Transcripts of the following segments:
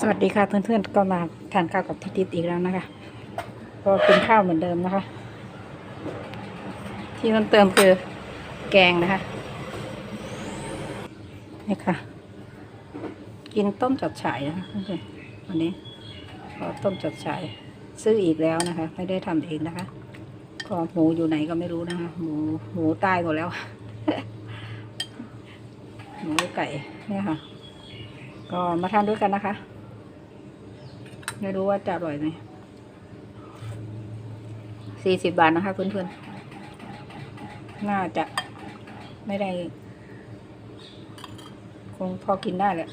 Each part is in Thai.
สวัสดีค่ะเพื่อนๆก็มาทานข้าวกับทิติดอีกแล้วนะคะ ก็กินข้าวเหมือนเดิมนะคะ ที่เพิ่มเติมคือแกงนะคะนี่ค่ะ กินต้มจัดฉ่ายนะคะวันนี้ก็ต้มจัดฉ่ายซื้ออีกแล้วนะคะ ไม่ได้ทำเองนะคะก็หมูอยู่ไหนก็ไม่รู้นะคะหมูหมูตายหมดแล้วหมูไก่เนี่ยค่ะ ก็มาทานด้วยกันนะคะ ไม่รู้ว่าจะอร่อยไหมสี่สิบบาทนะคะเพื่อนๆ น่าจะไม่ได้ คงพอกินได้แหละ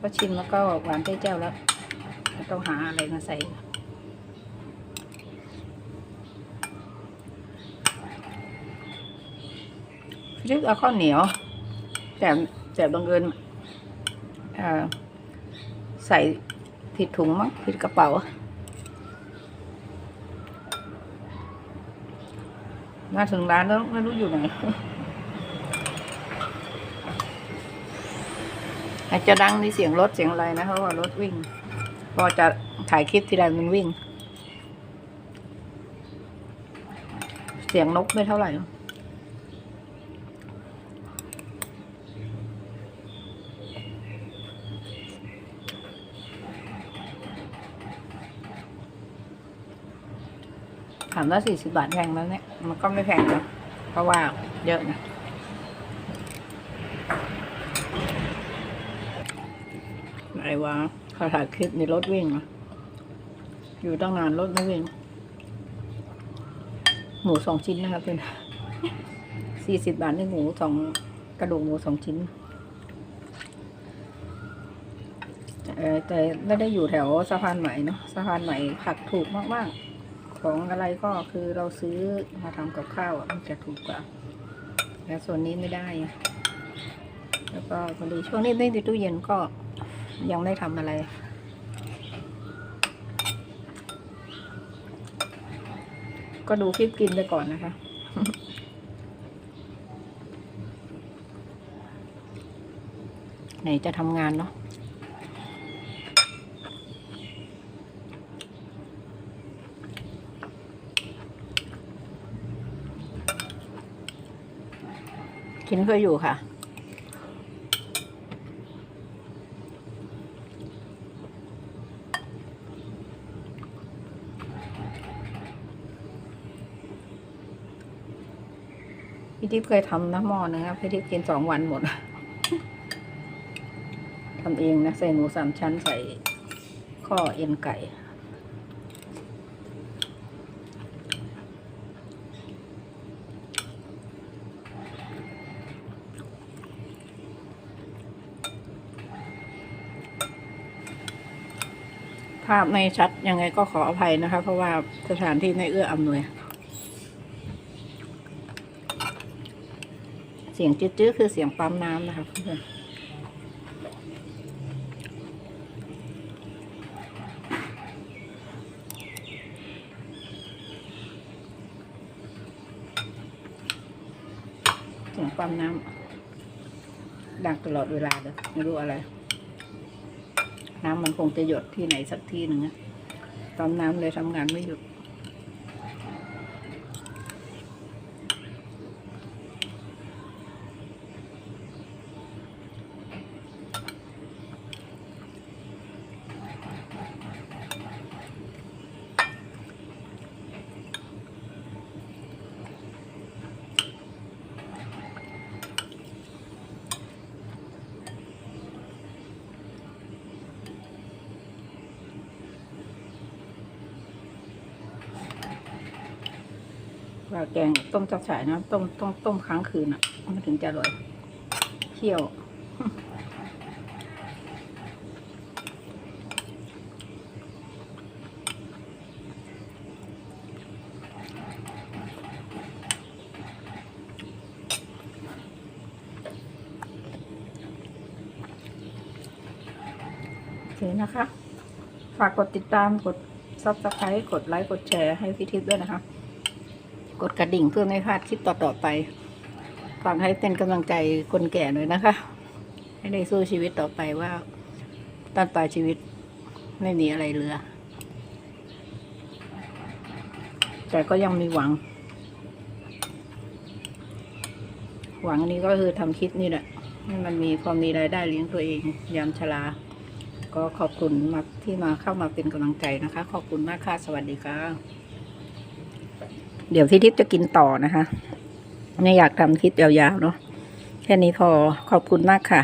ก็ชิมแล้วก็หวานเจ้าแล้วต้องหาอะไรมาใส่ยึดเอาข้าวเหนียว แต่แต่บังเอิญเอ่อใส่ ผิดถุงมั้งผิดกระเป๋า มาถึงร้านแล้วไม่รู้อยู่ไหน อาจจะดังในเสียงรถเสียงอะไรนะเพราะว่ารถวิ่ง พอจะถ่ายคลิปทีไรมันวิ่ง เสียงนกไม่เท่าไหร่หรอก ถามว่าสี่สิบาทแพงแล้วเนี่ย มันก็ไม่แพงนะเพราะว่าเยอะนะไหนวะเขาถ่ายคลิปในรถวิ่งนะอยู่ตั้งนานรถไม่วิ่ง หมูสองชิ้นนะครับเพื่อนสี่สิบบาทนี่หมูสองกระดูกหมูสองชิ้นเออแต่ไม่ได้อยู่แถวสะพานใหม่เนาะสะพานใหม่ผักถูกมาก ๆ ของอะไรก็คือเราซื้อมาทำกับข้าวอะมันจะถูกกว่าแต่ส่วนนี้ไม่ได้ แล้วก็พอดีช่วงนี้ไม่มีตู้เย็นก็ยังไม่ทำอะไรก็ดูคลิปกินไปก่อนนะคะ ไหนจะทำงานเนาะ กินเพื่ออยู่ค่ะ พี่ทิพย์เคยทำนะหม้อนึงครับพี่ทิพย์กินสองวันหมดทำเองนะ ใส่หมูสามชั้นใส่ข้อเอ็นไก่าพไม่ชัดยังไงก็ขออภัยนะคะ เพราะว่าสถานที่ไม่เอื้ออำนวย เสียงจื้อๆคือเสียงปั๊มน้ำนะคะเพื่อนเสียงปั๊มน้ำดังตลอดเวลาเลยไม่รู้อะไร น้ำมันคงจะหยดที่ไหนสักที่หนึ่งอะปั๊มน้ำเลยทำงานไม่หยุด ว่าแกงต้มจับฉ่ายนะต้มต้มต้มค้างคืนอะ มันถึงจะอร่อยเคี่ยวโอเคนะคะ ฝากกดติดตาม กดซับสไครต์กดไลค์ กดแชร์ให้พี่ทิพย์ด้วยนะคะ กดกระดิ่งเพื่อไม่พลาดคลิปต่อๆไปฝากให้เป็นกำลังใจคนแก่หน่อยนะคะ ให้ได้สู้ชีวิตต่อไปว่าต้นปลายชีวิตไม่มีอะไรเหลือ แต่ก็ยังมีหวัง หวังนี้ก็คือทำคลิปนี่แหละให้มันมีพอมีรายได้เลี้ยงตัวเองยามชราก็ขอบคุณมากที่มาเข้ามาเป็นกำลังใจนะคะ ขอบคุณมากค่ะ สวัสดีค่ะ เดี๋ยวที่ทิพย์จะกินต่อนะคะ ไม่อยากทำคลิปยาวๆเนาะแค่นี้พอขอบคุณมากค่ะ